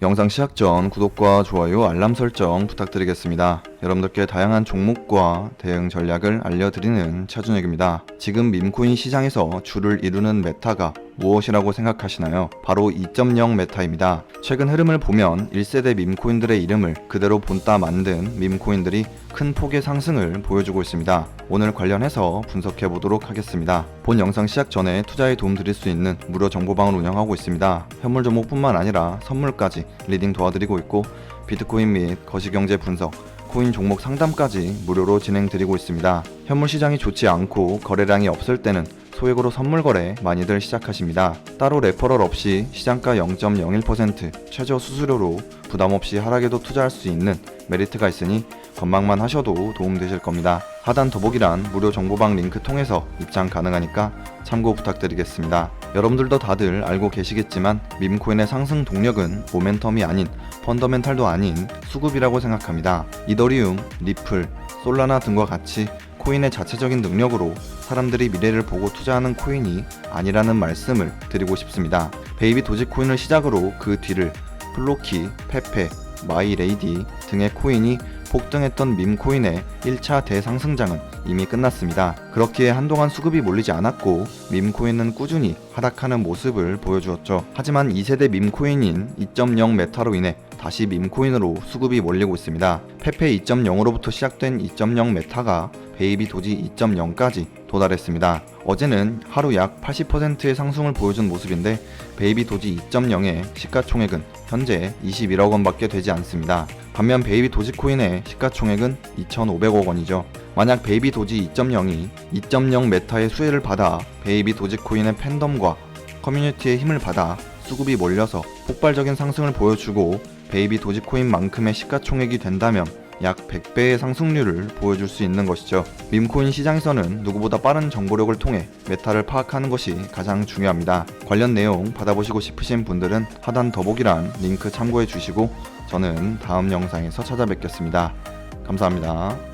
영상 시작 전 구독과 좋아요, 알람 설정 부탁드리겠습니다. 여러분들께 다양한 종목과 대응 전략을 알려드리는 차준혁입니다. 지금 밈코인 시장에서 주를 이루는 메타가 무엇이라고 생각하시나요? 바로 2.0 메타입니다. 최근 흐름을 보면 1세대 밈코인들의 이름을 그대로 본따 만든 밈코인들이 큰 폭의 상승을 보여주고 있습니다. 오늘 관련해서 분석해 보도록 하겠습니다. 본 영상 시작 전에 투자에 도움 드릴 수 있는 무료 정보방을 운영하고 있습니다. 현물 종목뿐만 아니라 선물까지 리딩 도와드리고 있고 비트코인 및 거시경제 분석, 코인 종목 상담까지 무료로 진행드리고 있습니다. 현물 시장이 좋지 않고 거래량이 없을 때는 소액으로 선물 거래 많이들 시작하십니다. 따로 레퍼럴 없이 시장가 0.01% 최저 수수료로 부담 없이 하락에도 투자할 수 있는 메리트가 있으니 건망만 하셔도 도움되실 겁니다. 하단 더보기란 무료 정보방 링크 통해서 입장 가능하니까 참고 부탁드리겠습니다. 여러분들도 다들 알고 계시겠지만 밈코인의 상승 동력은 모멘텀이 아닌 펀더멘탈도 아닌 수급이라고 생각합니다. 이더리움, 리플, 솔라나 등과 같이 코인의 자체적인 능력으로 사람들이 미래를 보고 투자하는 코인이 아니라는 말씀을 드리고 싶습니다. 베이비 도지코인을 시작으로 그 뒤를 플로키, 페페, 마이레이디 등의 코인이 폭등했던 밈코인의 1차 대상승장은 이미 끝났습니다. 그렇기에 한동안 수급이 몰리지 않았고 밈코인은 꾸준히 하락하는 모습을 보여주었죠. 하지만 2세대 밈코인인 2.0 메타로 인해 다시 밈코인으로 수급이 몰리고 있습니다. 페페 2.0으로부터 시작된 2.0 메타가 베이비 도지 2.0까지 도달했습니다. 어제는 하루 약 80%의 상승을 보여준 모습인데 베이비 도지 2.0의 시가총액은 현재 21억 원밖에 되지 않습니다. 반면 베이비 도지코인의 시가총액은 2,500억 원이죠. 만약 베이비 도지 2.0이 2.0 메타의 수혜를 받아 베이비 도지코인의 팬덤과 커뮤니티의 힘을 받아 수급이 몰려서 폭발적인 상승을 보여주고 베이비 도지코인만큼의 시가총액이 된다면 약 100배의 상승률을 보여줄 수 있는 것이죠. 밈코인 시장에서는 누구보다 빠른 정보력을 통해 메타를 파악하는 것이 가장 중요합니다. 관련 내용 받아보시고 싶으신 분들은 하단 더보기란 링크 참고해 주시고 저는 다음 영상에서 찾아뵙겠습니다. 감사합니다.